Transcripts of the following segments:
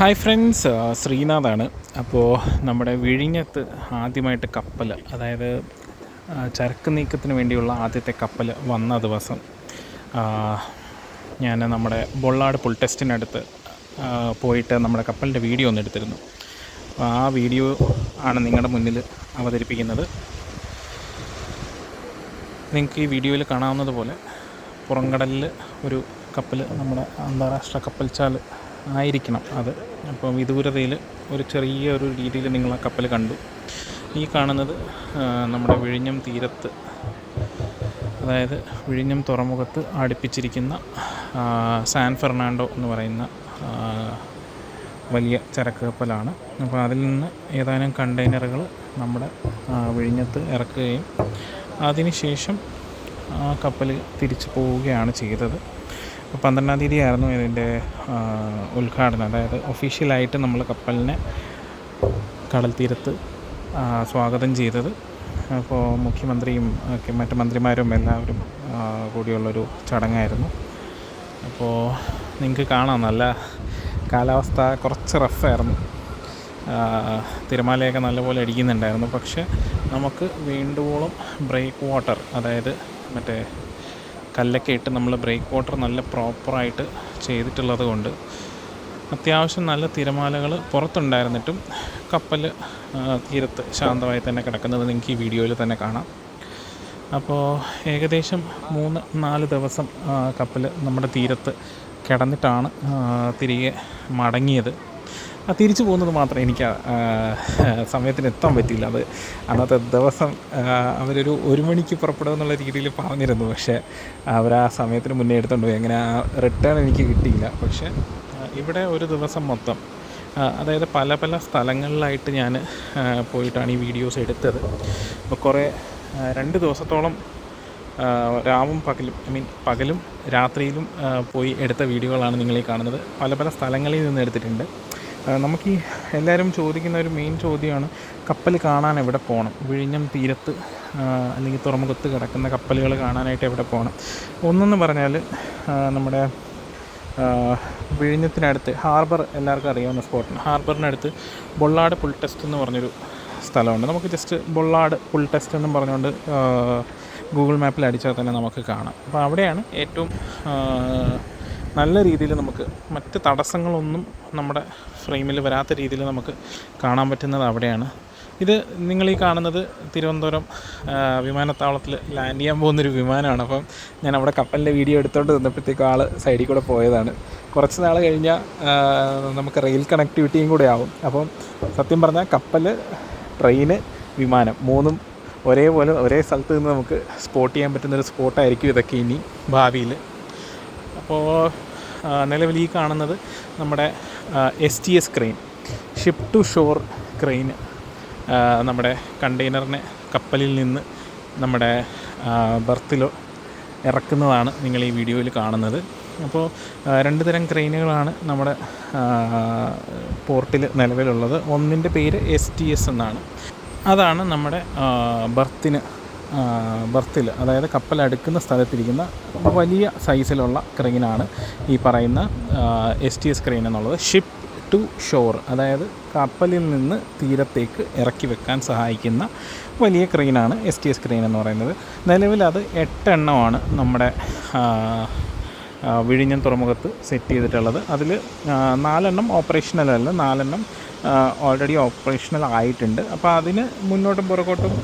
Hi friends ശ്രീനാഥാണ്. അപ്പോൾ നമ്മുടെ വിഴിഞ്ഞത്ത് ആദ്യമായിട്ട് കപ്പൽ അതായത് ചരക്ക് നീക്കത്തിന് വേണ്ടിയുള്ള ആദ്യത്തെ കപ്പൽ വന്ന ദിവസം ഞാൻ നമ്മുടെ ബൊള്ളാട് പുൾ ടെസ്റ്റിനടുത്ത് പോയിട്ട് നമ്മുടെ കപ്പലിന്റെ വീഡിയോ ഒന്ന് എടുത്തിരുന്നു. ആ വീഡിയോ ആണ് നിങ്ങളുടെ മുന്നിൽ അവതരിപ്പിക്കുന്നത്. നിങ്ങൾക്ക് ഈ വീഡിയോയിൽ കാണാവുന്നതുപോലെ പുറംകടലിൽ ഒരു കപ്പൽ നമ്മുടെ അന്താരാഷ്ട്ര കപ്പൽ കപ്പൽച്ചാൽ ആയിരിക്കണം അത്. അപ്പോൾ വിദൂരതയിൽ ഒരു ചെറിയ ഒരു രീതിയിൽ നിങ്ങൾ ആ കപ്പൽ കണ്ടു. ഈ കാണുന്നത് നമ്മുടെ വിഴിഞ്ഞം തീരത്ത് അതായത് വിഴിഞ്ഞം തുറമുഖത്ത് അടുപ്പിച്ചിരിക്കുന്ന സാൻ ഫെർണാണ്ടോ എന്ന് പറയുന്ന വലിയ ചരക്ക് കപ്പലാണ്. അപ്പോൾ അതിൽ നിന്ന് ഏതാനും കണ്ടെയ്നറുകൾ നമ്മുടെ വിഴിഞ്ഞത്ത് ഇറക്കുകയും അതിനുശേഷം ആ കപ്പൽ തിരിച്ചു പോവുകയാണ് ചെയ്തത്. പന്ത്രണ്ടാം തീയതി ആയിരുന്നു ഇതിന്റെ ഉദ്ഘാടനം. അതായത് ഒഫീഷ്യലായിട്ട് നമ്മൾ കപ്പലിനെ കടൽ തീരത്ത് സ്വാഗതം ചെയ്തത്. അപ്പോൾ മുഖ്യമന്ത്രിയും ഒക്കെ മറ്റ് മന്ത്രിമാരും എല്ലാവരും കൂടിയുള്ളൊരു ചടങ്ങായിരുന്നു. അപ്പോൾ നിങ്ങൾക്ക് കാണാം നല്ല കാലാവസ്ഥ കുറച്ച് റഫായിരുന്നു തിരമാലയൊക്കെ നല്ലപോലെ അടിക്കുന്നുണ്ടായിരുന്നു പക്ഷേ നമുക്ക് വീണ്ടുവോളം ബ്രേക്ക് വാട്ടർ അതായത് മറ്റേ കല്ലൊക്കെ ഇട്ട് നമ്മൾ ബ്രേക്ക് വാട്ടർ നല്ല പ്രോപ്പറായിട്ട് ചെയ്തിട്ടുള്ളത് കൊണ്ട് അത്യാവശ്യം നല്ല തിരമാലകൾ പുറത്തുണ്ടായിരുന്നിട്ടും കപ്പൽ തീരത്ത് ശാന്തമായി തന്നെ കിടക്കുന്നത് നിങ്ങൾക്ക് ഈ വീഡിയോയിൽ തന്നെ കാണാം. അപ്പോൾ ഏകദേശം മൂന്ന് നാല് ദിവസം കപ്പൽ നമ്മുടെ തീരത്ത് കിടന്നിട്ടാണ് തിരികെ മടങ്ങിയത്. തിരിച്ചു പോകുന്നത് മാത്രമേ എനിക്ക് സമയത്തിന് എത്താൻ പറ്റിയില്ല. അത് അന്നത്തെ ദിവസം അവരൊരു ഒരു മണിക്ക് പുറപ്പെടുക എന്നുള്ള രീതിയിൽ പറഞ്ഞിരുന്നു. പക്ഷേ അവർ ആ സമയത്തിന് മുന്നേ എടുത്തുകൊണ്ട് പോയി. അങ്ങനെ ആ റിട്ടേൺ എനിക്ക് കിട്ടിയില്ല. പക്ഷേ ഇവിടെ ഒരു ദിവസം മൊത്തം അതായത് പല പല സ്ഥലങ്ങളിലായിട്ട് ഞാൻ പോയിട്ടാണ് ഈ വീഡിയോസ് എടുത്തത്. അപ്പോൾ കുറേ രണ്ട് ദിവസത്തോളം രാവും പകലും ഐ മീൻ പകലും രാത്രിയിലും പോയി എടുത്ത വീഡിയോകളാണ് നിങ്ങൾ ഈ കാണുന്നത്. പല പല സ്ഥലങ്ങളിൽ നിന്ന് എടുത്തിട്ടുണ്ട്. നമുക്ക് ഈ എല്ലാവരും ചോദിക്കുന്ന ഒരു മെയിൻ ചോദ്യമാണ് കപ്പൽ കാണാൻ എവിടെ പോകണം വിഴിഞ്ഞം തീരത്ത് അല്ലെങ്കിൽ തുറമുഖത്ത് കിടക്കുന്ന കപ്പലുകൾ കാണാനായിട്ട് എവിടെ പോകണം ഒന്നെന്ന് പറഞ്ഞാൽ നമ്മുടെ വിഴിഞ്ഞത്തിനടുത്ത് ഹാർബർ എല്ലാവർക്കും അറിയാവുന്ന സ്പോട്ടാണ് ഹാർബറിനടുത്ത് ബൊള്ളാട് പുൾ ടെസ്റ്റ് എന്ന് പറഞ്ഞൊരു സ്ഥലമുണ്ട്. നമുക്ക് ജസ്റ്റ് ബൊള്ളാട് പുൾ ടെസ്റ്റ് എന്നും പറഞ്ഞുകൊണ്ട് ഗൂഗിൾ മാപ്പിൽ അടിച്ചാൽ തന്നെ നമുക്ക് കാണാം. അപ്പോൾ അവിടെയാണ് ഏറ്റവും നല്ല രീതിയിൽ നമുക്ക് മറ്റ് തടസ്സങ്ങളൊന്നും നമ്മുടെ ഫ്രെയിമിൽ വരാത്ത രീതിയിൽ നമുക്ക് കാണാൻ പറ്റുന്നത് അവിടെയാണ്. ഇത് നിങ്ങൾ ഈ കാണുന്നത് തിരുവനന്തപുരം വിമാനത്താവളത്തിൽ ലാൻഡ് ചെയ്യാൻ പോകുന്നൊരു വിമാനമാണ്. അപ്പം ഞാൻ അവിടെ കപ്പലിന്റെ വീഡിയോ എടുത്തോണ്ട് നിന്നപ്പോഴത്തേക്കും ആൾ സൈഡിൽ കൂടെ പോയതാണ്. കുറച്ച് നാൾ കഴിഞ്ഞാൽ നമുക്ക് റെയിൽ കണക്ടിവിറ്റിയും കൂടെ ആവും. അപ്പം സത്യം പറഞ്ഞാൽ കപ്പൽ ട്രെയിന് വിമാനം മൂന്നും ഒരേപോലെ ഒരേ സ്ഥലത്ത് നിന്ന് നമുക്ക് സ്പോട്ട് ചെയ്യാൻ പറ്റുന്നൊരു സ്പോട്ടായിരിക്കും ഇതൊക്കെ ഇനി ഭാവിയിൽ. അപ്പോൾ നിലവിൽ ഈ കാണുന്നത് നമ്മുടെ S T S crane ship to shore crane നമ്മുടെ കണ്ടെയ്നറിനെ കപ്പലിൽ നിന്ന് നമ്മുടെ ബർത്തിലോ ഇറക്കുന്നതാണ് നിങ്ങൾ ഈ വീഡിയോയിൽ കാണുന്നത്. അപ്പോൾ രണ്ട് തരം ക്രെയിനുകളാണ് നമ്മുടെ പോർട്ടിൽ നിലവിലുള്ളത്. ഒന്നിന്റെ പേര് എസ് ടി എസ് എന്നാണ്. അതാണ് നമ്മുടെ ബർത്തിന് ബർത്തിൽ അതായത് കപ്പൽ അടുക്കുന്ന സ്ഥലത്തിരിക്കുന്ന വലിയ സൈസിലുള്ള ക്രെയിനാണ് ഈ പറയുന്ന എസ് ടി എസ് ക്രെയിൻ എന്നുള്ളത്. ഷിപ്പ് ടു ഷോർ അതായത് കപ്പലിൽ നിന്ന് തീരത്തേക്ക് ഇറക്കി വെക്കാൻ സഹായിക്കുന്ന വലിയ ക്രെയിനാണ് എസ് ടി എസ് ക്രെയിൻ എന്ന് പറയുന്നത്. നിലവിൽ അത് എട്ടെണ്ണമാണ് നമ്മുടെ വിഴിഞ്ഞം തുറമുഖത്ത് സെറ്റ് ചെയ്തിട്ടുള്ളത്. അതിൽ നാലെണ്ണം ഓപ്പറേഷണൽ അല്ല നാലെണ്ണം ഓൾറെഡി ഓപ്പറേഷണൽ ആയിട്ടുണ്ട്. അപ്പോൾ അതിന് മുന്നോട്ടും പുറകോട്ടും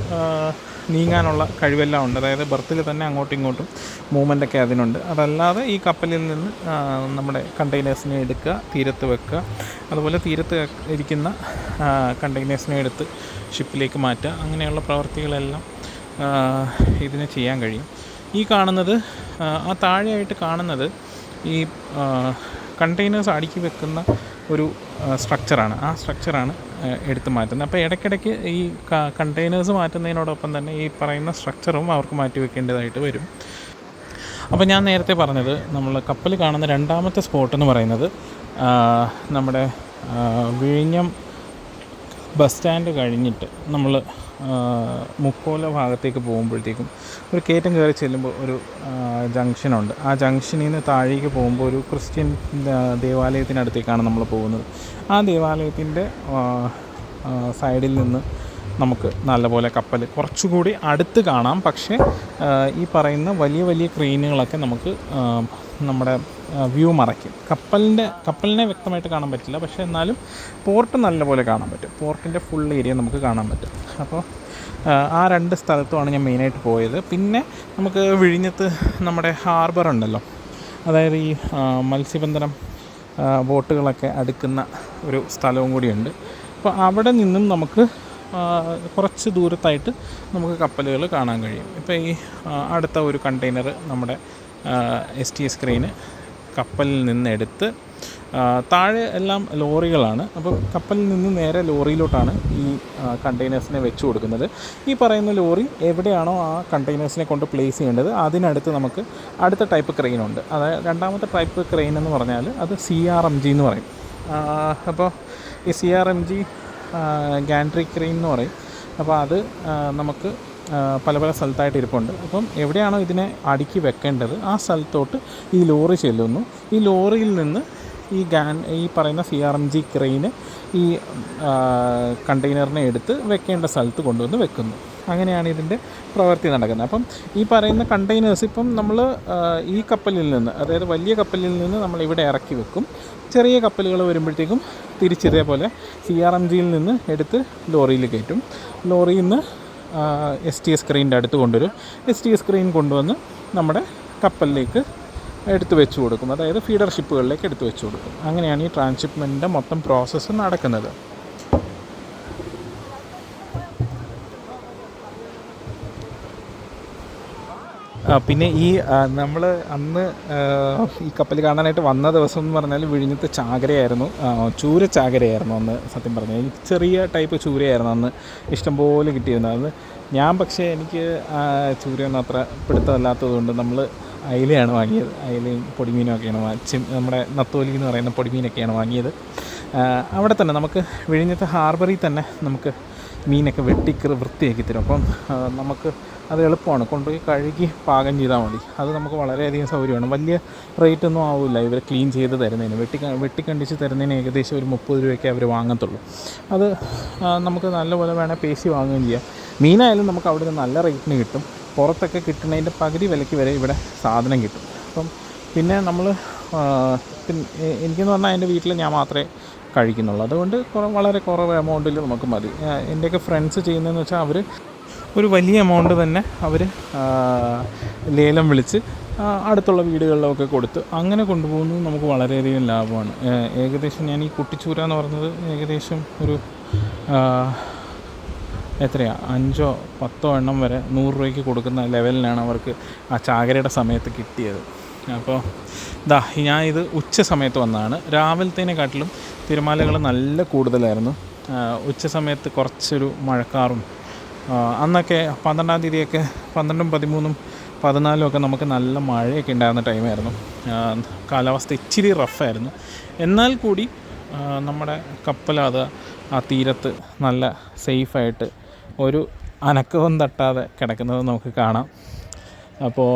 നീങ്ങാനുള്ള കഴിവെല്ലാം ഉണ്ട്. അതായത് ബർത്തിൽ തന്നെ അങ്ങോട്ടും ഇങ്ങോട്ടും മൂവ്മെന്റൊക്കെ അതിനുണ്ട്. അതല്ലാതെ ഈ കപ്പലിൽ നിന്ന് നമ്മുടെ കണ്ടെയ്നേഴ്സിനെ എടുക്കുക തീരത്ത് വെക്കുക അതുപോലെ തീരത്ത് ഇരിക്കുന്ന കണ്ടെയ്നേഴ്സിനെ എടുത്ത് ഷിപ്പിലേക്ക് മാറ്റുക അങ്ങനെയുള്ള പ്രവർത്തികളെല്ലാം ഇതിന് ചെയ്യാൻ കഴിയും. ഈ കാണുന്നത് ആ താഴെയായിട്ട് കാണുന്നത് ഈ കണ്ടെയ്നേഴ്സ് അടുക്കി വെക്കുന്ന ഒരു സ്ട്രക്ചറാണ് ആ സ്ട്രക്ചറാണ് എടുത്തു മാറ്റുന്നത്. അപ്പോൾ ഇടയ്ക്കിടയ്ക്ക് ഈ കണ്ടെയ്നേഴ്സ് മാറ്റുന്നതിനോടൊപ്പം തന്നെ ഈ പറയുന്ന സ്ട്രക്ചറും അവർക്ക് മാറ്റി വെക്കേണ്ടതായിട്ട് വരും. അപ്പോൾ ഞാൻ നേരത്തെ പറഞ്ഞത് നമ്മൾ കപ്പൽ കാണുന്ന രണ്ടാമത്തെ സ്പോട്ട് എന്ന് പറയുന്നത് നമ്മുടെ വിഴിഞ്ഞം ബസ് സ്റ്റാൻഡ് കഴിഞ്ഞിട്ട് നമ്മൾ മുക്കോല ഭാഗത്തേക്ക് പോകുമ്പോഴത്തേക്കും ഒരു കയറ്റം കയറി ചെല്ലുമ്പോൾ ഒരു ജംഗ്ഷനുണ്ട് ആ ജംഗ്ഷനിൽ നിന്ന് താഴേക്ക് പോകുമ്പോൾ ഒരു ക്രിസ്ത്യൻ ദേവാലയത്തിനടുത്തേക്കാണ് നമ്മൾ പോകുന്നത്. ആ ദേവാലയത്തിന്റെ സൈഡിൽ നിന്ന് നമുക്ക് നല്ലപോലെ കപ്പൽ കുറച്ചുകൂടി അടുത്ത് കാണാം. പക്ഷേ ഈ പറയുന്ന വലിയ വലിയ ക്രെയിനുകളൊക്കെ നമുക്ക് നമ്മുടെ വ്യൂ മറയ്ക്കും. കപ്പലിന്റെ കപ്പലിനെ വ്യക്തമായിട്ട് കാണാൻ പറ്റില്ല. പക്ഷേ എന്നാലും പോർട്ട് നല്ലപോലെ കാണാൻ പറ്റും. പോർട്ടിന്റെ ഫുൾ ഏരിയ നമുക്ക് കാണാൻ പറ്റും. അപ്പോൾ ആ, രണ്ട് സ്ഥലത്തുമാണ് ഞാൻ മെയിനായിട്ട് പോയത്. പിന്നെ നമുക്ക് വിഴിഞ്ഞത്ത് നമ്മുടെ ഹാർബർ ഉണ്ടല്ലോ. അതായത് ഈ മത്സ്യബന്ധനം ബോട്ടുകളൊക്കെ അടുക്കുന്ന ഒരു സ്ഥലവും കൂടിയുണ്ട്. അപ്പോൾ അവിടെ നിന്നും നമുക്ക് കുറച്ച് ദൂരത്തായിട്ട് നമുക്ക് കപ്പലുകൾ കാണാൻ കഴിയും. ഇപ്പോൾ ഈ അടുത്ത ഒരു കണ്ടെയ്നർ നമ്മുടെ എസ് ടി എസ് ക്രെയിന് കപ്പലിൽ നിന്ന് എടുത്ത് താഴെ എല്ലാം ലോറികളാണ്. അപ്പോൾ കപ്പലിൽ നിന്ന് നേരെ ലോറിയിലോട്ടാണ് ഈ കണ്ടെയ്നേഴ്സിനെ വെച്ച് കൊടുക്കുന്നത്. ഈ പറയുന്ന ലോറി എവിടെയാണോ ആ കണ്ടെയ്നേഴ്സിനെ കൊണ്ട് പ്ലേസ് ചെയ്യേണ്ടത് അതിനടുത്ത് നമുക്ക് അടുത്ത ടൈപ്പ് ക്രെയിൻ ഉണ്ട്. അതായത് രണ്ടാമത്തെ ടൈപ്പ് ക്രെയിൻ എന്ന് പറഞ്ഞാൽ അത് സി ആർ എം ജി എന്ന് പറയും. അപ്പോൾ ഈ C R M G gantry crane എന്ന് പറയും. അപ്പോൾ അത് നമുക്ക് പല പല സ്ഥലത്തായിട്ട് ഇരിപ്പുണ്ട്. അപ്പം എവിടെയാണോ ഇതിനെ അടുക്കി വെക്കേണ്ടത് ആ സ്ഥലത്തോട്ട് ഈ ലോറി ചെല്ലുന്നു. ഈ ലോറിയിൽ നിന്ന് ഈ ഗാൻ ഈ പറയുന്ന C R M G crane ഈ കണ്ടെയ്നറിനെ എടുത്ത് വെക്കേണ്ട സ്ഥലത്ത് കൊണ്ടുവന്ന് വെക്കുന്നു. അങ്ങനെയാണ് ഇതിന്റെ പ്രവൃത്തി നടക്കുന്നത്. അപ്പം ഈ പറയുന്ന കണ്ടെയ്നേഴ്സ് ഇപ്പം നമ്മൾ ഈ കപ്പലിൽ നിന്ന് അതായത് വലിയ കപ്പലിൽ നിന്ന് നമ്മൾ ഇവിടെ ഇറക്കി വെക്കും. ചെറിയ കപ്പലുകൾ വരുമ്പോഴത്തേക്കും തിരിച്ചിതേപോലെ സി ആർ എം ജിയിൽ നിന്ന് എടുത്ത് ലോറിയിൽ കയറ്റും. ലോറിയിൽ നിന്ന് എസ് ടി സ്ക്രീനിന്റെ അടുത്ത് കൊണ്ടുവരും. എസ് ടി സ്ക്രീൻ കൊണ്ടുവന്ന് നമ്മുടെ കപ്പലിലേക്ക് എടുത്തു വെച്ച് കൊടുക്കും. അതായത് ഫീഡർ ഷിപ്പുകളിലേക്ക് എടുത്ത് വെച്ച് കൊടുക്കും. അങ്ങനെയാണ് ഈ ട്രാൻസ്ഷിപ്മെന്റിന്റെ മൊത്തം പ്രോസസ്സ് നടക്കുന്നത്. പിന്നെ ഈ നമ്മൾ അന്ന് ഈ കപ്പൽ കാണാനായിട്ട് വന്ന ദിവസം എന്ന് പറഞ്ഞാൽ വിഴിഞ്ഞത്തെ ചാകരയായിരുന്നു. ചൂര ചാകരയായിരുന്നു അന്ന് സത്യം പറഞ്ഞാൽ എനിക്ക് ചെറിയ ടൈപ്പ് ചൂരയായിരുന്നു അന്ന്. ഇഷ്ടംപോലെ കിട്ടിയിരുന്നു. അത് ഞാൻ പക്ഷേ എനിക്ക് ചൂര ചൂരയൊന്നും അത്ര പിടുത്തമല്ലാത്തത് കൊണ്ട് നമ്മൾ അയിലയാണ് വാങ്ങിയത്. അയിലയും പൊടിമീനും ഒക്കെയാണ് വാങ്ങിച്ച് നമ്മുടെ നത്തോലി എന്ന് പറയുന്ന പൊടിമീനൊക്കെയാണ് വാങ്ങിയത്. അവിടെ തന്നെ നമുക്ക് വിഴിഞ്ഞത്തെ ഹാർബറിൽ തന്നെ നമുക്ക് മീനൊക്കെ വെട്ടി വൃത്തിയാക്കി തരും. അപ്പം നമുക്ക് അത് എളുപ്പമാണ്. കൊണ്ടുപോയി കഴുകി പാകം ചെയ്താൽ മതി. അത് നമുക്ക് വളരെയധികം സൗകര്യമാണ്. വലിയ റേറ്റ് ഒന്നും ആവില്ല ഇവർ ക്ലീൻ ചെയ്ത് തരുന്നതിന്. വെട്ടി വെട്ടിക്കണ്ടിച്ച് തരുന്നതിന് ഏകദേശം ഒരു മുപ്പത് രൂപയൊക്കെ അവർ വാങ്ങത്തുള്ളൂ. അത് നമുക്ക് നല്ലപോലെ വേണേൽ പേശി വാങ്ങുകയും ചെയ്യാം. മീനായാലും നമുക്ക് അവിടെ നിന്ന് നല്ല റേറ്റിന് കിട്ടും. പുറത്തൊക്കെ കിട്ടുന്നതിന്റെ പകുതി വിലയ്ക്ക് വരെ ഇവിടെ സാധനം കിട്ടും. അപ്പം പിന്നെ നമ്മൾ എനിക്കെന്ന് പറഞ്ഞാൽ എന്റെ വീട്ടിൽ ഞാൻ മാത്രമേ കഴിക്കുന്നുള്ളൂ. അതുകൊണ്ട് വളരെ കുറവ് എമൗണ്ടിൽ നമുക്ക് മതി. എന്റെയൊക്കെ ഫ്രണ്ട്സ് ചെയ്യുന്നതെന്ന് വെച്ചാൽ അവർ ഒരു വലിയ എമൗണ്ട് തന്നെ അവർ ലേലം വിളിച്ച് അടുത്തുള്ള വീടുകളിലൊക്കെ കൊടുത്ത് അങ്ങനെ കൊണ്ടുപോകുന്നത് നമുക്ക് വളരെയധികം ലാഭമാണ്. ഏകദേശം ഞാൻ ഈ കുട്ടിച്ചൂര എന്ന് പറഞ്ഞത് ഏകദേശം ഒരു എത്രയാ? എത്രയാണ് അഞ്ചോ പത്തോ എണ്ണം വരെ നൂറ് രൂപയ്ക്ക് കൊടുക്കുന്ന ലെവലിനാണ് അവർക്ക് ആ ചാകരയുടെ സമയത്ത് കിട്ടിയത്. അപ്പോൾ ഇതാ ഞാൻ ഇത് ഉച്ച സമയത്ത് വന്നതാണ്. രാവിലത്തേനെക്കാട്ടിലും തിരമാലകൾ നല്ല കൂടുതലായിരുന്നു. ഉച്ച സമയത്ത് കുറച്ചൊരു മഴക്കാറും. അന്നൊക്കെ പന്ത്രണ്ടാം തീയതിയൊക്കെ പന്ത്രണ്ടും പതിമൂന്നും പതിനാലും ഒക്കെ നമുക്ക് നല്ല മഴയൊക്കെ ഉണ്ടായിരുന്ന ടൈമായിരുന്നു. കാലാവസ്ഥ ഇച്ചിരി റഫായിരുന്നു. എന്നാൽ കൂടി നമ്മുടെ കപ്പലത് ആ തീരത്ത് നല്ല സേഫായിട്ട് ഒരു അനക്കവും തട്ടാതെ കിടക്കുന്നത് നമുക്ക് കാണാം. അപ്പോൾ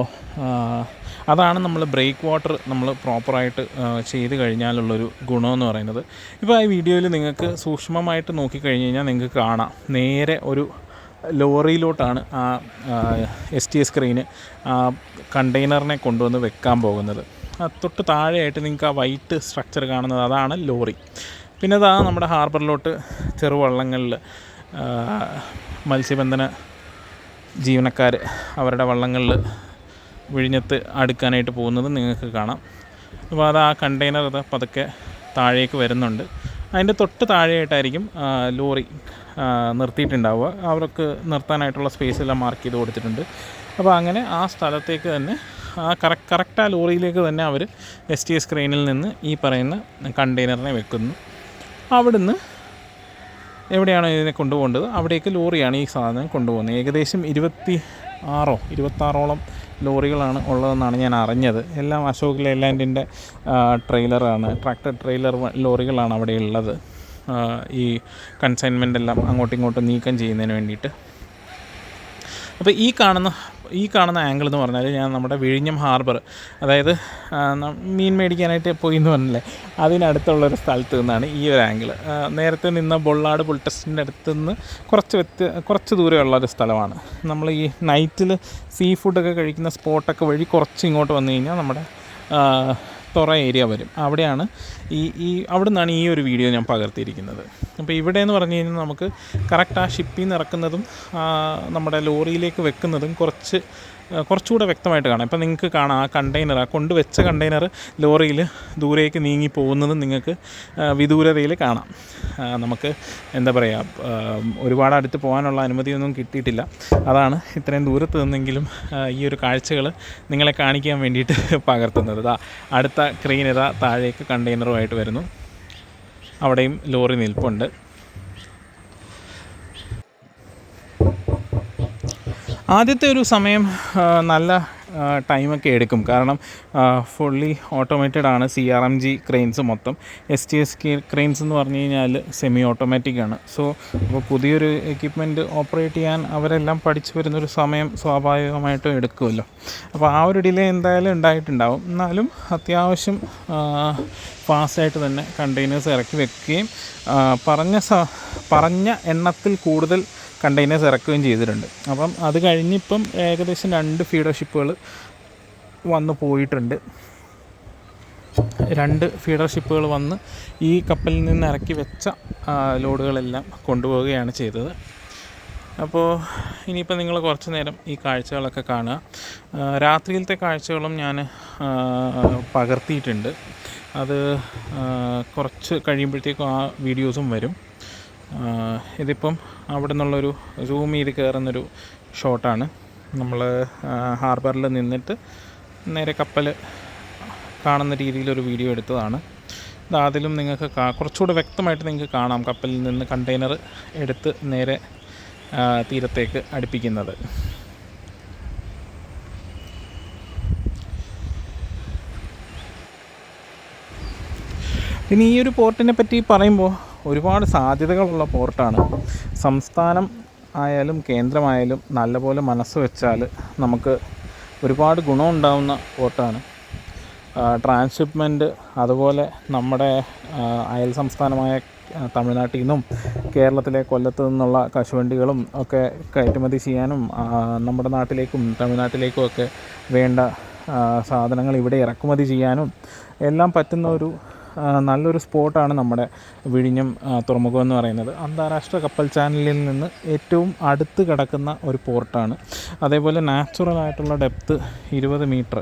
അതാണ് നമ്മൾ ബ്രേക്ക് വാട്ടർ നമ്മൾ പ്രോപ്പറായിട്ട് ചെയ്ത് കഴിഞ്ഞാലുള്ളൊരു ഗുണമെന്ന് പറയുന്നത്. ഇപ്പോൾ ഈ വീഡിയോയിൽ നിങ്ങൾക്ക് സൂക്ഷ്മമായിട്ട് നോക്കിക്കഴിഞ്ഞ് കഴിഞ്ഞാൽ നിങ്ങൾക്ക് കാണാം. നേരെ ഒരു ലോറിയിലോട്ടാണ് ആ എസ് ടി എസ് ആ കണ്ടെയ്നറിനെ കൊണ്ടുവന്ന് വെക്കാൻ പോകുന്നത്. തൊട്ട് താഴെയായിട്ട് നിങ്ങൾക്ക് ആ വൈറ്റ് സ്ട്രക്ചർ കാണുന്നത് അതാണ് ലോറി. പിന്നെ അതാ നമ്മുടെ ഹാർബറിലോട്ട് ചെറുവള്ളങ്ങളിൽ മത്സ്യബന്ധന ജീവനക്കാർ അവരുടെ വള്ളങ്ങളിൽ വിഴിഞ്ഞത്ത് അടുക്കാനായിട്ട് പോകുന്നത് നിങ്ങൾക്ക് കാണാം. അപ്പോൾ അത് ആ കണ്ടെയ്നർ അത് പതുക്കെ താഴേക്ക് വരുന്നുണ്ട്. അതിന്റെ തൊട്ട് താഴെയായിട്ടായിരിക്കും ലോറി നിർത്തിയിട്ടുണ്ടാവുക. അവർക്ക് നിർത്താനായിട്ടുള്ള സ്പേസ് എല്ലാം മാർക്ക് ചെയ്ത് കൊടുത്തിട്ടുണ്ട്. അപ്പോൾ അങ്ങനെ ആ സ്ഥലത്തേക്ക് തന്നെ ആ കറക്റ്റ് കറക്റ്റ് ആ ലോറിയിലേക്ക് തന്നെ അവർ എസ് ടി എസ് ക്രെയിനിൽ നിന്ന് ഈ പറയുന്ന കണ്ടെയ്നറിനെ വെക്കുന്നു. അവിടുന്ന് എവിടെയാണോ ഇതിനെ കൊണ്ടുപോകേണ്ടത്? അവിടേക്ക് ലോറിയാണ് ഈ സാധനം കൊണ്ടുപോകുന്നത്. ഏകദേശം ഇരുപത്തി ആറോ ഇരുപത്താറോളം ലോറികളാണ് ഉള്ളതെന്നാണ് ഞാൻ അറിഞ്ഞത്. എല്ലാം അശോക് ലേലാൻഡിന്റെ ട്രെയിലറാണ്. ട്രാക്ടർ ട്രെയിലർ ലോറികളാണ് അവിടെ ഉള്ളത്. ഈ കൺസൈൻമെന്റ് എല്ലാം അങ്ങോട്ടും ഇങ്ങോട്ടും നീക്കം ചെയ്യുന്നതിന് വേണ്ടിയിട്ട്. അപ്പോൾ ഈ കാണുന്ന ഈ കാണുന്ന ആംഗിൾ എന്ന് പറഞ്ഞാൽ ഞാൻ നമ്മുടെ വിഴിഞ്ഞം ഹാർബർ അതായത് മീൻ മേടിക്കാനായിട്ട് പോയി എന്ന് പറഞ്ഞില്ലേ? അതിനടുത്തുള്ളൊരു സ്ഥലത്ത് നിന്നാണ് ഈ ഒരു ആംഗിൾ നേരത്തെ നിന്ന ബൊള്ളാട് പുൽട്ടസ്റ്റിന്റെ അടുത്ത് നിന്ന് കുറച്ച് വ്യത്യ കുറച്ച് ദൂരമുള്ള ഒരു സ്ഥലമാണ്. നമ്മൾ ഈ നൈറ്റിൽ സീ ഫുഡൊക്കെ കഴിക്കുന്ന സ്പോട്ടൊക്കെ വഴി കുറച്ച് ഇങ്ങോട്ട് വന്നു കഴിഞ്ഞാൽ നമ്മുടെ തുറ ഏരിയ വരും. അവിടെയാണ് ഈ ഈ അവിടെ നിന്നാണ് ഈ ഒരു വീഡിയോ ഞാൻ പകർത്തിയിരിക്കുന്നത്. അപ്പോൾ ഇവിടെ എന്ന് പറഞ്ഞു കഴിഞ്ഞാൽ നമുക്ക് കറക്റ്റ് ആ ഷിപ്പിൽ നിന്ന് ഇറക്കുന്നതും നമ്മുടെ ലോറിയിലേക്ക് വെക്കുന്നതും കുറച്ച് കുറച്ചുകൂടെ വ്യക്തമായിട്ട് കാണാം. ഇപ്പം നിങ്ങൾക്ക് കാണാം ആ കണ്ടെയ്നർ ആ കൊണ്ടുവച്ച കണ്ടെയ്നർ ലോറിയിൽ ദൂരേക്ക് നീങ്ങി പോകുന്നതും നിങ്ങൾക്ക് വിദൂരതയിൽ കാണാം. നമുക്ക് എന്താ പറയുക ഒരുപാട് അടുത്ത് പോകാനുള്ള അനുമതിയൊന്നും കിട്ടിയിട്ടില്ല. അതാണ് ഇത്രയും ദൂരത്ത് നിന്നെങ്കിലും ഈ ഒരു കാഴ്ചകൾ നിങ്ങളെ കാണിക്കാൻ വേണ്ടിയിട്ട് പകർത്തുന്നത്. ഇതാ അടുത്ത ക്രെയിൻ ഇതാ താഴേക്ക് കണ്ടെയ്നറുമായിട്ട് വരുന്നു. അവിടെയും ലോറി നിൽപ്പുണ്ട്. ആദ്യത്തെ ഒരു സമയം നല്ല ടൈമൊക്കെ എടുക്കും. കാരണം ഫുള്ളി ഓട്ടോമേറ്റഡ് ആണ് C R M G cranes മൊത്തം. എസ് ടി എസ് ക്രെയിൻസ് എന്ന് പറഞ്ഞു കഴിഞ്ഞാൽ സെമി ഓട്ടോമാറ്റിക് ആണ്. സോ അപ്പോൾ പുതിയൊരു എക്യുപ്മെന്റ് ഓപ്പറേറ്റ് ചെയ്യാൻ അവരെല്ലാം പഠിച്ചു വരുന്നൊരു സമയം സ്വാഭാവികമായിട്ടും എടുക്കുമല്ലോ. അപ്പോൾ ആ ഒരു ഡിലേ എന്തായാലും ഉണ്ടായിട്ടുണ്ടാവും. എന്നാലും അത്യാവശ്യം ഫാസ്റ്റായിട്ട് തന്നെ കണ്ടെയ്നേഴ്സ് ഇറക്കി വെക്കുകയും പറഞ്ഞ പറഞ്ഞ എണ്ണത്തിൽ കൂടുതൽ കണ്ടെയ്നേഴ്സ് ഇറക്കുകയും ചെയ്തിട്ടുണ്ട്. അപ്പം അത് കഴിഞ്ഞിപ്പം ഏകദേശം രണ്ട് ഫീഡർ ഷിപ്പുകൾ വന്ന് പോയിട്ടുണ്ട്. രണ്ട് ഫീഡർ ഷിപ്പുകൾ വന്ന് ഈ കപ്പലിൽ നിന്ന് ഇറക്കി വെച്ച ലോഡുകളെല്ലാം കൊണ്ടുപോവുകയാണ് ചെയ്തത്. അപ്പോൾ ഇനിയിപ്പോൾ നിങ്ങൾ കുറച്ച് നേരം ഈ കാഴ്ചകളൊക്കെ കാണുക. രാത്രിയിലത്തെ കാഴ്ചകളും ഞാൻ പകർത്തിയിട്ടുണ്ട്. അത് കുറച്ച് കഴിയുമ്പോഴത്തേക്കും ആ വീഡിയോസും വരും. ഇതിപ്പം അവിടെ നിന്നുള്ളൊരു സൂം ചെയ്ത് കയറുന്നൊരു ഷോട്ടാണ് നമ്മൾ ഹാർബറിൽ നിന്നിട്ട് നേരെ കപ്പൽ കാണുന്ന രീതിയിലൊരു വീഡിയോ എടുത്തതാണ്. അതിലും നിങ്ങൾക്ക് കുറച്ചുകൂടെ വ്യക്തമായിട്ട് നിങ്ങൾക്ക് കാണാം കപ്പലിൽ നിന്ന് കണ്ടെയ്നർ എടുത്ത് നേരെ തീരത്തേക്ക് അടുപ്പിക്കുന്നത്. ഇനി ഈ ഒരു പോർട്ടിനെ പറ്റി പറയുമ്പോൾ ഒരുപാട് സാധ്യതകളുള്ള പോർട്ടാണ്. സംസ്ഥാനം ആയാലും കേന്ദ്രമായാലും നല്ലപോലെ മനസ്സ് വെച്ചാൽ നമുക്ക് ഒരുപാട് ഗുണമുണ്ടാവുന്ന പോർട്ടാണ്. ട്രാൻസ്ഷിപ്മെന്റ് അതുപോലെ നമ്മുടെ അയൽ സംസ്ഥാനമായ തമിഴ്നാട്ടിൽ നിന്നും കേരളത്തിലെ കൊല്ലത്ത് നിന്നുള്ള കശുവണ്ടികളും ഒക്കെ കയറ്റുമതി ചെയ്യാനും നമ്മുടെ നാട്ടിലേക്കും തമിഴ്നാട്ടിലേക്കും ഒക്കെ വേണ്ട സാധനങ്ങൾ ഇവിടെ ഇറക്കുമതി ചെയ്യാനും എല്ലാം പറ്റുന്ന ഒരു നല്ലൊരു സ്പോട്ടാണ് നമ്മുടെ വിഴിഞ്ഞം തുറമുഖം എന്ന് പറയുന്നത്. അന്താരാഷ്ട്ര കപ്പൽ ചാനലിൽ നിന്ന് ഏറ്റവും അടുത്ത് കിടക്കുന്ന ഒരു പോർട്ടാണ്. അതേപോലെ നാച്ചുറൽ ആയിട്ടുള്ള ഡെപ്ത്ത് ഇരുപത് മീറ്റർ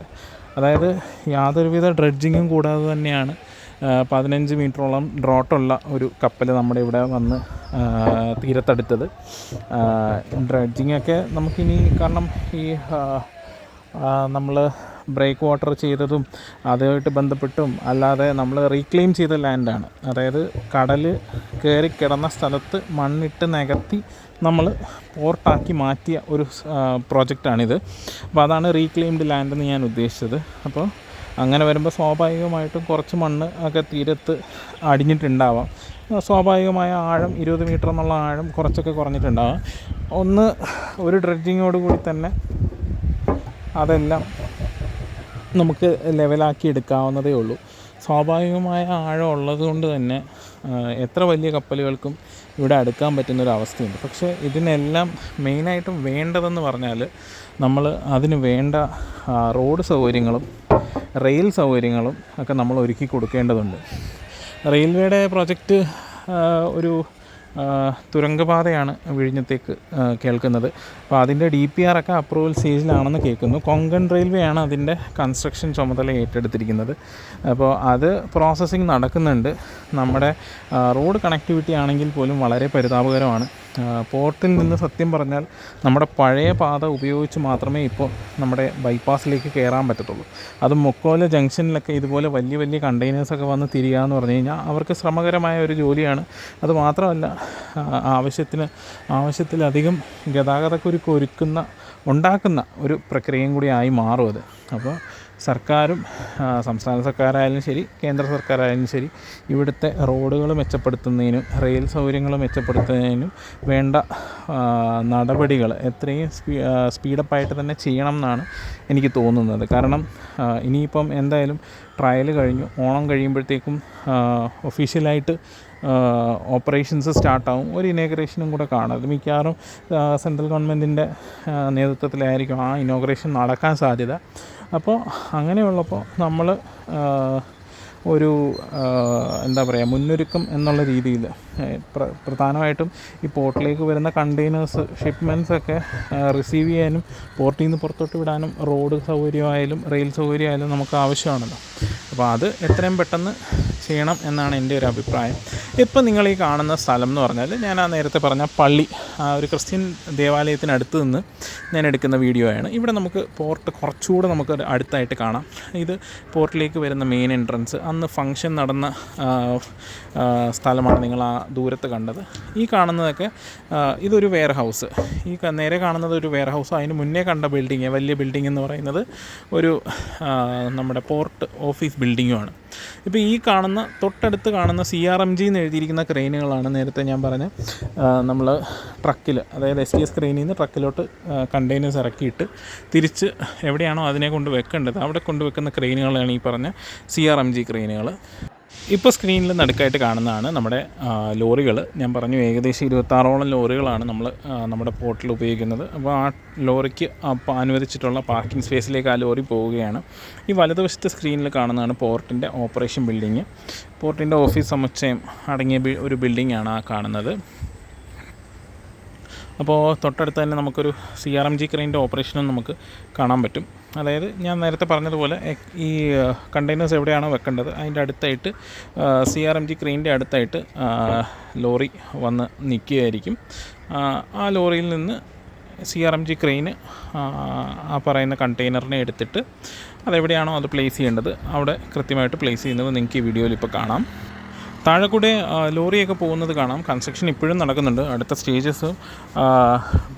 അതായത് യാതൊരുവിധ ഡ്രഡ്ജിങ്ങും കൂടാതെ തന്നെയാണ് പതിനഞ്ച് മീറ്ററോളം ഡ്രോട്ടുള്ള ഒരു കപ്പൽ നമ്മുടെ ഇവിടെ വന്ന് തീരത്തടുത്തത്. ഡ്രഡ്ജിങ്ങൊക്കെ നമുക്കിനി കാരണം ഈ നമ്മൾ ബ്രേക്ക് വാട്ടർ ചെയ്തതും അതുമായിട്ട് ബന്ധപ്പെട്ടും അല്ലാതെ നമ്മൾ റീക്ലെയിം ചെയ്ത ലാൻഡാണ്. അതായത് കടൽ കയറി കിടന്ന സ്ഥലത്ത് മണ്ണിട്ട് നികത്തി നമ്മൾ പോർട്ടാക്കി മാറ്റിയ ഒരു പ്രോജക്റ്റാണിത്. അപ്പോൾ അതാണ് റീക്ലെയിംഡ് ലാൻഡ് എന്ന് ഞാൻ ഉദ്ദേശിച്ചത്. അപ്പോൾ അങ്ങനെ വരുമ്പോൾ സ്വാഭാവികമായിട്ടും കുറച്ച് മണ്ണ് ഒക്കെ തീരത്ത് അടിഞ്ഞിട്ടുണ്ടാവാം. സ്വാഭാവികമായ ആഴം ഇരുപത് മീറ്റർ എന്നുള്ള ആഴം കുറച്ചൊക്കെ കുറഞ്ഞിട്ടുണ്ടാവാം. ഒന്ന് ഒരു ഡ്രെഡ്ജിങ്ങോട് കൂടി തന്നെ അതെല്ലാം നമുക്ക് ലെവലാക്കി എടുക്കാവുന്നതേ ഉള്ളൂ. സ്വാഭാവികമായ ആഴം ഉള്ളത് കൊണ്ട് തന്നെ എത്ര വലിയ കപ്പലുകൾക്കും ഇവിടെ അടുക്കാൻ പറ്റുന്ന ഒരു അവസ്ഥയുണ്ട്. പക്ഷേ ഇതിനെല്ലാം മെയിനായിട്ടും വേണ്ടതെന്ന് പറഞ്ഞാൽ നമ്മൾ അതിന് വേണ്ട റോഡ് സൗകര്യങ്ങളും റെയിൽ സൗകര്യങ്ങളും ഒക്കെ നമ്മൾ ഒരുക്കി കൊടുക്കേണ്ടതുണ്ട്. റെയിൽവേയുടെ പ്രൊജക്റ്റ് ഒരു തുരങ്കപാതയാണ് വിഴിഞ്ഞത്തേക്ക് കേൾക്കുന്നത്. അപ്പോൾ അതിന്റെ ഡി പി ആർ ഒക്കെ അപ്രൂവൽ സ്റ്റേജിലാണെന്ന് കേൾക്കുന്നു. കൊങ്കൺ റെയിൽവേ ആണ് അതിന്റെ കൺസ്ട്രക്ഷൻ ചുമതല ഏറ്റെടുത്തിരിക്കുന്നത്. അപ്പോൾ അത് പ്രോസസ്സിങ് നടക്കുന്നുണ്ട്. നമ്മുടെ റോഡ് കണക്ടിവിറ്റി ആണെങ്കിൽ പോലും വളരെ പരിതാപകരമാണ്. പോർട്ടിൽ നിന്ന് സത്യം പറഞ്ഞാൽ നമ്മുടെ പഴയ പാത ഉപയോഗിച്ച് മാത്രമേ ഇപ്പോൾ നമ്മുടെ ബൈപ്പാസിലേക്ക് കയറാൻ പറ്റത്തുള്ളൂ. അത് മുക്കോല ജംഗ്ഷനിലൊക്കെ ഇതുപോലെ വലിയ വലിയ കണ്ടെയ്നേഴ്സൊക്കെ വന്ന് തിരിയുക എന്ന് പറഞ്ഞു കഴിഞ്ഞാൽ അവർക്ക് ശ്രമകരമായ ഒരു ജോലിയാണ്. അത് മാത്രമല്ല ആവശ്യത്തിന് ആവശ്യത്തിലധികം ഗതാഗതക്കുരുക്ക് ഒരുക്കുന്ന ഉണ്ടാക്കുന്ന ഒരു പ്രക്രിയയും കൂടി ആയി മാറും അത്. അപ്പോൾ സർക്കാരും സംസ്ഥാന സർക്കാരായാലും ശരി കേന്ദ്ര സർക്കാരായാലും ശരി ഇവിടുത്തെ റോഡുകൾ മെച്ചപ്പെടുത്തുന്നതിനും റെയിൽ സൗകര്യങ്ങൾ മെച്ചപ്പെടുത്തുന്നതിനും വേണ്ട നടപടികൾ എത്രയും സ്പീ സ്പീഡപ്പായിട്ട് തന്നെ ചെയ്യണം എന്നാണ് എനിക്ക് തോന്നുന്നത്. കാരണം ഇനിയിപ്പം എന്തായാലും ട്രയൽ കഴിഞ്ഞു ഓണം കഴിയുമ്പോഴത്തേക്കും ഒഫീഷ്യലായിട്ട് ഓപ്പറേഷൻസ് സ്റ്റാർട്ടാവും ഒരു ഇനോഗ്രേഷനും കൂടെ കാണും. അത് മിക്കവാറും സെൻട്രൽ ഗവൺമെന്റിന്റെ നേതൃത്വത്തിലായിരിക്കും ആ ഇനോഗ്രേഷൻ നടക്കാൻ സാധ്യത. അപ്പോൾ അങ്ങനെയുള്ളപ്പോൾ നമ്മൾ ഒരു എന്താ പറയുക മുന്നൊരുക്കം എന്നുള്ള രീതിയിൽ പ്ര- പ്രധാനമായിട്ടും ഈ പോർട്ടിലേക്ക് വരുന്ന കണ്ടെയ്നേഴ്സ് ഷിപ്മെന്റ്സ് ഒക്കെ റിസീവ് ചെയ്യാനും പോർട്ടിൽ നിന്ന് പുറത്തോട്ട് വിടാനും റോഡ് സൗകര്യമായാലും റെയിൽ സൗകര്യമായാലും നമുക്ക് ആവശ്യമാണല്ലോ. അപ്പോൾ അത് എത്രയും പെട്ടെന്ന് ചെയ്യണം എന്നാണ് എന്റെ ഒരു അഭിപ്രായം. ഇപ്പം നിങ്ങൾ ഈ കാണുന്ന സ്ഥലം എന്ന് പറഞ്ഞാൽ ഞാൻ ആ നേരത്തെ പറഞ്ഞ പള്ളി ആ ഒരു ക്രിസ്ത്യൻ ദേവാലയത്തിനടുത്ത് നിന്ന് ഞാൻ എടുക്കുന്ന വീഡിയോ ആണ്. ഇവിടെ നമുക്ക് പോർട്ട് കുറച്ചുകൂടെ നമുക്ക് അടുത്തായിട്ട് കാണാം. ഇത് പോർട്ടിലേക്ക് വരുന്ന മെയിൻ എൻട്രൻസ് അന്ന് ഫങ്ഷൻ നടന്ന സ്ഥലമാണ് നിങ്ങൾ ആ ദൂരത്ത് കണ്ടത്. ഈ കാണുന്നതൊക്കെ ഇതൊരു വെയർ ഹൗസ് ഈ നേരെ കാണുന്നത് ഒരു വെയർ ഹൗസ് അതിന് മുന്നേ കണ്ട ബിൽഡിങ് വലിയ ബിൽഡിംഗ് എന്ന് പറയുന്നത് ഒരു നമ്മുടെ പോർട്ട് ഓഫീസ് ബിൽഡിങ്ങുമാണ്. ഇപ്പോൾ ഈ കാണുന്ന തൊട്ടടുത്ത് കാണുന്ന സി ആർ എം ജി എന്ന് എഴുതിയിരിക്കുന്ന ക്രെയിനുകളാണ് നേരത്തെ ഞാൻ പറഞ്ഞ നമ്മൾ ട്രക്കിൽ അതായത് എസ് ടി എസ് ക്രെയിനിൽ നിന്ന് ട്രക്കിലോട്ട് കണ്ടെയ്നേഴ്സ് ഇറക്കിയിട്ട് തിരിച്ച് എവിടെയാണോ അതിനെ കൊണ്ട് വെക്കേണ്ടത് അവിടെ കൊണ്ട് വെക്കുന്ന ക്രെയിനുകളാണ് ഈ പറഞ്ഞ സി ആർ എം ജി ക്രെയിനുകൾ ഇപ്പോൾ സ്ക്രീനിൽ നടുക്കായിട്ട് കാണുന്നതാണ് നമ്മുടെ ലോറികൾ ഞാൻ പറഞ്ഞു ഏകദേശം ഇരുപത്താറോളം ലോറികളാണ് നമ്മൾ നമ്മുടെ പോർട്ടിൽ ഉപയോഗിക്കുന്നത്. അപ്പോൾ ആ ലോറിക്ക് അനുവദിച്ചിട്ടുള്ള പാർക്കിംഗ് സ്പേസിലേക്ക് ആ ലോറി പോവുകയാണ്. ഈ വലതുവശത്തെ സ്ക്രീനിൽ കാണുന്നതാണ് പോർട്ടിന്റെ ഓപ്പറേഷൻ ബിൽഡിങ്. പോർട്ടിന്റെ ഓഫീസ് സമുച്ചയം അടങ്ങിയ ഒരു ബിൽഡിംഗ് ആണ് ആ കാണുന്നത്. അപ്പോൾ തൊട്ടടുത്ത് തന്നെ നമുക്കൊരു സി ആർ എം ജി ക്രെയിന്റെ ഓപ്പറേഷനും നമുക്ക് കാണാൻ പറ്റും. അതായത് ഞാൻ നേരത്തെ പറഞ്ഞതുപോലെ ഈ കണ്ടെയ്നേഴ്സ് എവിടെയാണോ വെക്കേണ്ടത് അതിന്റെ അടുത്തായിട്ട് സി ആർ എം ജി ക്രെയിന്റെ അടുത്തായിട്ട് ലോറി വന്ന് നിൽക്കുകയായിരിക്കും. ആ ലോറിയിൽ നിന്ന് C R M G crane ആ പറയുന്ന കണ്ടെയ്നറിനെ എടുത്തിട്ട് അതെവിടെയാണോ അത് പ്ലേസ് ചെയ്യേണ്ടത് അവിടെ കൃത്യമായിട്ട് പ്ലേസ് ചെയ്യുന്നത് നിങ്ങൾക്ക് ഈ വീഡിയോയിൽ ഇപ്പോൾ കാണാം. താഴെ കൂടെ ലോറിയൊക്കെ പോകുന്നത് കാണാം. കൺസ്ട്രക്ഷൻ ഇപ്പോഴും നടക്കുന്നുണ്ട്. അടുത്ത സ്റ്റേജസ്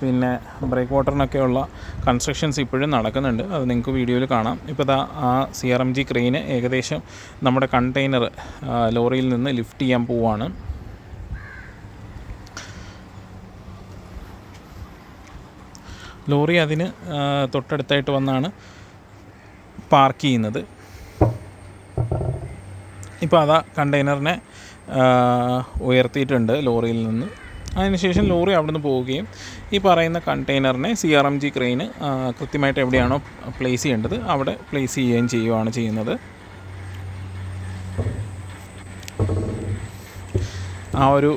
പിന്നെ ബ്രേക്ക് വാട്ടറിനൊക്കെയുള്ള കൺസ്ട്രക്ഷൻസ് ഇപ്പോഴും നടക്കുന്നുണ്ട്. അത് നിങ്ങൾക്ക് വീഡിയോയിൽ കാണാം. ഇപ്പോൾ ദാ ആ C R M G crane ഏകദേശം നമ്മുടെ കണ്ടെയ്നർ ലോറിയിൽ നിന്ന് ലിഫ്റ്റ് ചെയ്യാൻ പോവുകയാണ് ലോറി അതിന് തൊട്ടടുത്തായിട്ട് വന്നാണ് പാർക്ക് ചെയ്യുന്നത്. ഇപ്പോൾ അതാ കണ്ടെയ്നറിനെ ഉയർത്തിയിട്ടുണ്ട് ലോറിയിൽ നിന്ന്. അതിനുശേഷം ലോറി അവിടെ നിന്ന് പോവുകയും ഈ പറയുന്ന കണ്ടെയ്നറിനെ C R M G crane കൃത്യമായിട്ട് എവിടെയാണോ പ്ലേസ് ചെയ്യേണ്ടത് അവിടെ പ്ലേസ് ചെയ്യുകയും ചെയ്യുകയാണ് ചെയ്യുന്നത്. ആ ഒരു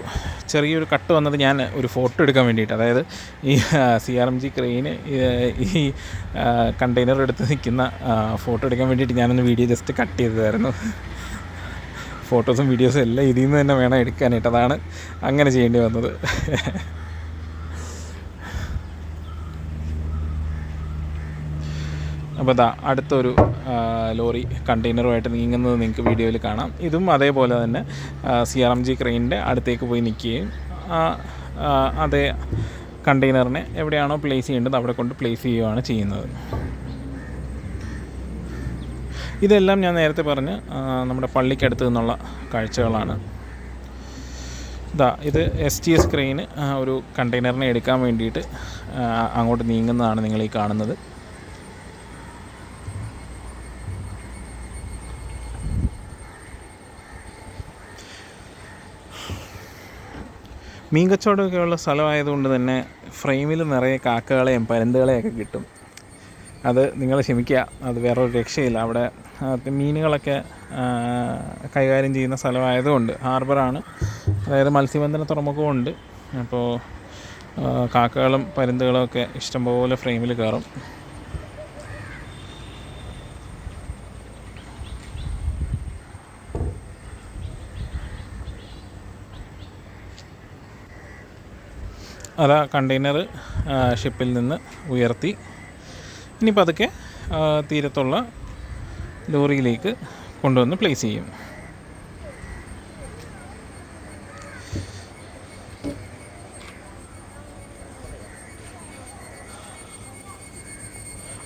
ചെറിയൊരു കട്ട് വന്നത് ഞാൻ ഒരു ഫോട്ടോ എടുക്കാൻ വേണ്ടിയിട്ട് അതായത് ഈ C R M G crane ഈ കണ്ടെയ്നർ എടുത്ത് നിൽക്കുന്ന ഫോട്ടോ എടുക്കാൻ വേണ്ടിയിട്ട് ഞാനൊന്ന് വീഡിയോ ജസ്റ്റ് കട്ട് ചെയ്തതായിരുന്നു. ഫോട്ടോസും വീഡിയോസും എല്ലാം ഇതിൽ നിന്ന് തന്നെ വേണം എടുക്കാനായിട്ട്. അതാണ് അങ്ങനെ ചെയ്യേണ്ടി വന്നത്. അപ്പോൾ ഇതാ അടുത്തൊരു ലോറി കണ്ടെയ്നറുമായിട്ട് നീങ്ങുന്നത് നിങ്ങൾക്ക് വീഡിയോയിൽ കാണാം. ഇതും അതേപോലെ തന്നെ സി ആർ എം ജി ക്രെയിനിന്റെ അടുത്തേക്ക് പോയി നിൽക്കുകയും അതേ കണ്ടെയ്നറിനെ എവിടെയാണോ പ്ലേസ് ചെയ്യേണ്ടത് അവിടെ കൊണ്ട് പ്ലേസ് ചെയ്യുകയാണ് ചെയ്യുന്നത്. ഇതെല്ലാം ഞാൻ നേരത്തെ പറഞ്ഞ് നമ്മുടെ പള്ളിക്കടുത്ത് നിന്നുള്ള കാഴ്ചകളാണ്. ഇതാ ഇത് എസ് ടി എസ് ക്രെയിന് ഒരു കണ്ടെയ്നറിനെ എടുക്കാൻ വേണ്ടിയിട്ട് അങ്ങോട്ട് നീങ്ങുന്നതാണ് നിങ്ങൾ ഈ കാണുന്നത്. മീൻ കച്ചവടമൊക്കെയുള്ള സ്ഥലമായതുകൊണ്ട് തന്നെ ഫ്രെയിമിൽ നിറയെ കാക്കകളെയും പരുന്തുകളെയൊക്കെ കിട്ടും. അത് നിങ്ങൾ ക്ഷമിക്കുക. അത് വേറൊരു രക്ഷയില്ല. അവിടെ മീനുകളൊക്കെ കൈകാര്യം ചെയ്യുന്ന സ്ഥലമായതുകൊണ്ട് ഹാർബറാണ്. അതായത് മത്സ്യബന്ധന തുറമുഖമുണ്ട് അപ്പോൾ കാക്കകളും പരുന്തുകളും ഒക്കെ ഇഷ്ടംപോലെ ഫ്രെയിമിൽ കയറും. അതാ കണ്ടെയ്നർ ഷിപ്പിൽ നിന്ന് ഉയർത്തി. ഇനി പതുക്കെ ആ, തീരത്തുള്ള ലോറിയിലേക്ക് കൊണ്ടുവന്ന് പ്ലേസ് ചെയ്യും.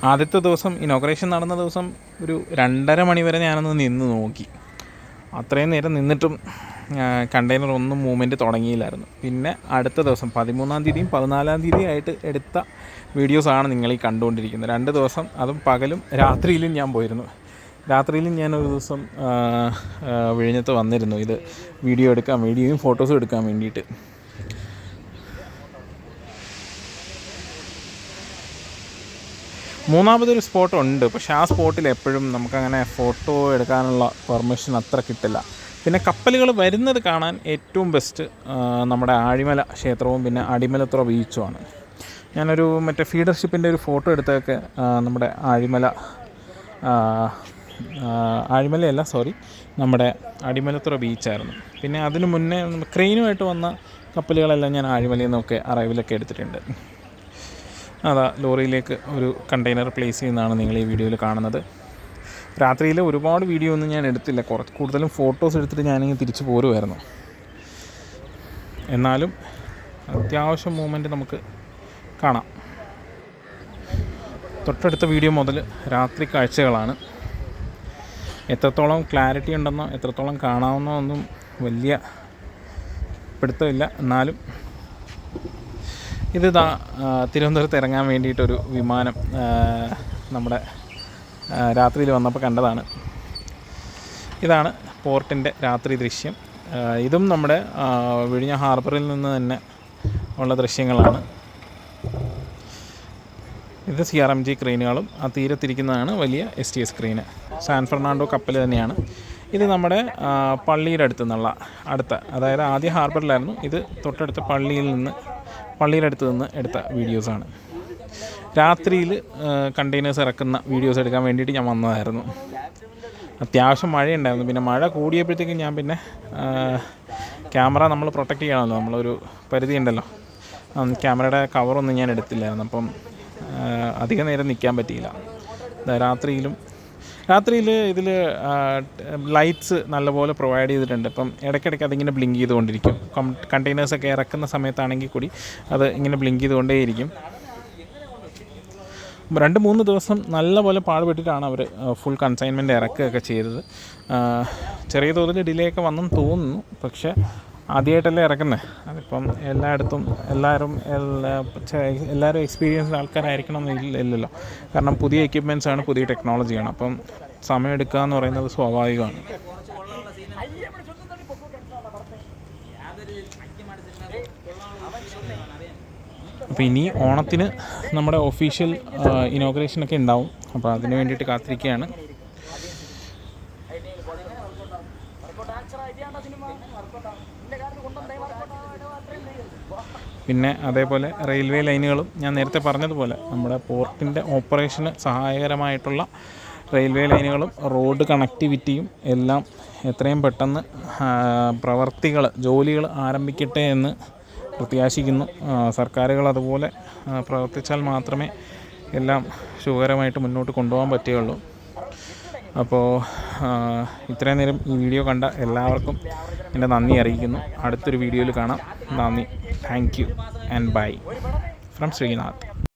ആദ്യത്തെ ദിവസം ഇനോഗ്രേഷൻ നടന്ന ദിവസം ഒരു രണ്ടര മണിവരെ ഞാനൊന്ന് നിന്ന് നോക്കി. അത്രയും നേരം നിന്നിട്ടും കണ്ടെയ്നർ ഒന്നും മൂവ്മെന്റ് തുടങ്ങിയില്ലായിരുന്നു. പിന്നെ അടുത്ത ദിവസം പതിമൂന്നാം തീയതിയും പതിനാലാം തീയതിയും ആയിട്ട് എടുത്ത വീഡിയോസാണ് നിങ്ങൾ ഈ കണ്ടുകൊണ്ടിരിക്കുന്നത്. രണ്ട് ദിവസം അതും പകലും രാത്രിയിലും ഞാൻ പോയിരുന്നു. രാത്രിയിലും ഞാൻ ഒരു ദിവസം വിഴിഞ്ഞത്ത് വന്നിരുന്നു. ഇത് വീഡിയോ എടുക്കാൻ വീഡിയോയും ഫോട്ടോസും എടുക്കാൻ വേണ്ടിയിട്ട്. മൂന്നാമതൊരു സ്പോട്ട് ഉണ്ട്. പക്ഷെ ആ സ്പോട്ടിൽ എപ്പോഴും നമുക്കങ്ങനെ ഫോട്ടോ എടുക്കാനുള്ള പെർമിഷൻ അത്ര കിട്ടില്ല. പിന്നെ കപ്പലുകൾ വരുന്നത് കാണാൻ ഏറ്റവും ബെസ്റ്റ് നമ്മുടെ ആഴിമല ക്ഷേത്രവും പിന്നെ അടിമലത്തുറ ബീച്ചുമാണ് ഞാനൊരു മറ്റേ ഫീഡർഷിപ്പിന്റെ ഒരു ഫോട്ടോ എടുത്തൊക്കെ നമ്മുടെ ആഴിമല ആഴിമലയല്ല സോറി നമ്മുടെ അടിമലത്തുറ ബീച്ചായിരുന്നു പിന്നെ അതിന് മുന്നേ ക്രെയിനുമായിട്ട് വന്ന കപ്പലുകളെല്ലാം ഞാൻ ആഴിമലയിൽ നിന്നൊക്കെ അറൈവിലൊക്കെ എടുത്തിട്ടുണ്ട്. അതാ ലോറിയിലേക്ക് ഒരു കണ്ടെയ്നർ പ്ലേസ് ചെയ്യുന്നതാണ് നിങ്ങൾ ഈ വീഡിയോയിൽ കാണുന്നത്. രാത്രിയിൽ ഒരുപാട് വീഡിയോ ഒന്നും ഞാൻ എടുത്തില്ല. കുറച്ച് കൂടുതലും ഫോട്ടോസ് എടുത്തിട്ട് ഞാനിങ്ങനെ തിരിച്ചു പോരുമായിരുന്നു എന്നാലും അത്യാവശ്യം മൂമെന്റ് നമുക്ക് കാണാം. തൊട്ടടുത്ത വീഡിയോ മുതൽ രാത്രി കാഴ്ചകളാണ്. എത്രത്തോളം ക്ലാരിറ്റി ഉണ്ടെന്നോ എത്രത്തോളം കാണാവുന്നോ ഒന്നും വലിയ പിടുത്തമില്ല. എന്നാലും ഇത് തിരുവനന്തപുരത്ത് ഇറങ്ങാൻ വേണ്ടിയിട്ടൊരു വിമാനം നമ്മുടെ രാത്രിയിൽ വന്നപ്പോൾ കണ്ടതാണ്. ഇതാണ് പോർട്ടിന്റെ രാത്രി ദൃശ്യം. ഇതും നമ്മുടെ വിഴിഞ്ഞ ഹാർബറിൽ നിന്ന് തന്നെ ഉള്ള ദൃശ്യങ്ങളാണ്. ഇത് സി ആർ എം ജി ക്രെയിനുകളും ആ തീരത്തിരിക്കുന്നതാണ് വലിയ S T S crane San Fernando കപ്പൽ തന്നെയാണ്. ഇത് നമ്മുടെ പള്ളിയുടെ അടുത്തു നിന്നുള്ള അടുത്ത അതായത് ആദ്യ ഹാർബറിലായിരുന്നു. ഇത് തൊട്ടടുത്ത പള്ളിയിൽ നിന്ന് പള്ളിയുടെ അടുത്ത് നിന്ന് എടുത്ത വീഡിയോസാണ്. രാത്രിയിൽ കണ്ടെയ്നേഴ്സ് ഇറക്കുന്ന വീഡിയോസ് എടുക്കാൻ വേണ്ടിയിട്ട് ഞാൻ വന്നതായിരുന്നു. അത്യാവശ്യം മഴയുണ്ടായിരുന്നു. പിന്നെ മഴ കൂടിയപ്പോഴത്തേക്കും ഞാൻ പിന്നെ ക്യാമറ നമ്മൾ പ്രൊട്ടക്റ്റ് ചെയ്യണമല്ലോ. നമ്മളൊരു പരിധി ഉണ്ടല്ലോ. ക്യാമറയുടെ കവറൊന്നും ഞാൻ എടുത്തില്ലായിരുന്നു. അപ്പം അധിക നേരം നിൽക്കാൻ പറ്റിയില്ല. രാത്രിയിലും രാത്രിയിൽ ഇതിൽ ലൈറ്റ്സ് നല്ലപോലെ പ്രൊവൈഡ് ചെയ്തിട്ടുണ്ട്. അപ്പം ഇടയ്ക്കിടയ്ക്ക് അതിങ്ങനെ ബ്ലിങ്ക് ചെയ്തുകൊണ്ടിരിക്കും. കണ്ടെയ്നേഴ്സൊക്കെ ഇറക്കുന്ന സമയത്താണെങ്കിൽ കൂടി അത് ഇങ്ങനെ ബ്ലിങ്ക് ചെയ്തുകൊണ്ടേയിരിക്കും. രണ്ട് മൂന്ന് ദിവസം നല്ലപോലെ പാടുപെട്ടിട്ടാണ് അവർ ഫുൾ കൺസൈൻമെന്റ് ഇറക്കുകയൊക്കെ ചെയ്തത്. ചെറിയ തോതിൽ ഡിലേ ഒക്കെ വന്നെന്ന് തോന്നുന്നു. പക്ഷേ ആദ്യമായിട്ടല്ലേ ഇറക്കുന്നത് അതിപ്പം എല്ലായിടത്തും എല്ലാവരും എല്ലാവരും എക്സ്പീരിയൻസ്ഡ് ആൾക്കാരായിരിക്കണം എന്നില്ല- ഇല്ലല്ലോ. കാരണം പുതിയ എക്യുപ്മെന്റ്സ് ആണ് പുതിയ ടെക്നോളജിയാണ് അപ്പം സമയമെടുക്കുക എന്ന് പറയുന്നത് സ്വാഭാവികമാണ്. അപ്പോൾ ഇനി ഓണത്തിന് നമ്മുടെ ഒഫീഷ്യൽ ഇനോഗ്രേഷനൊക്കെ ഉണ്ടാവും. അപ്പോൾ അതിന് വേണ്ടിയിട്ട് കാത്തിരിക്കുകയാണ്. പിന്നെ അതേപോലെ റെയിൽവേ ലൈനുകളും ഞാൻ നേരത്തെ പറഞ്ഞതുപോലെ നമ്മുടെ പോർട്ടിന്റെ ഓപ്പറേഷന് സഹായകരമായിട്ടുള്ള റെയിൽവേ ലൈനുകളും റോഡ് കണക്ടിവിറ്റിയും എല്ലാം എത്രയും പെട്ടെന്ന് പ്രവർത്തികൾ ജോലികൾ ആരംഭിക്കട്ടെ എന്ന് പ്രത്യാശിക്കുന്നു. സർക്കാരുകൾ അതുപോലെ പ്രവർത്തിച്ചാൽ മാത്രമേ എല്ലാം സുഖകരമായിട്ട് മുന്നോട്ട് കൊണ്ടുപോകാൻ പറ്റുകയുള്ളൂ. അപ്പോൾ ഇത്രയും നേരം ഈ വീഡിയോ കണ്ട എല്ലാവർക്കും എന്റെ നന്ദി അറിയിക്കുന്നു. അടുത്തൊരു വീഡിയോയിൽ കാണാം. നന്ദി. Thank you and bye from Sreenath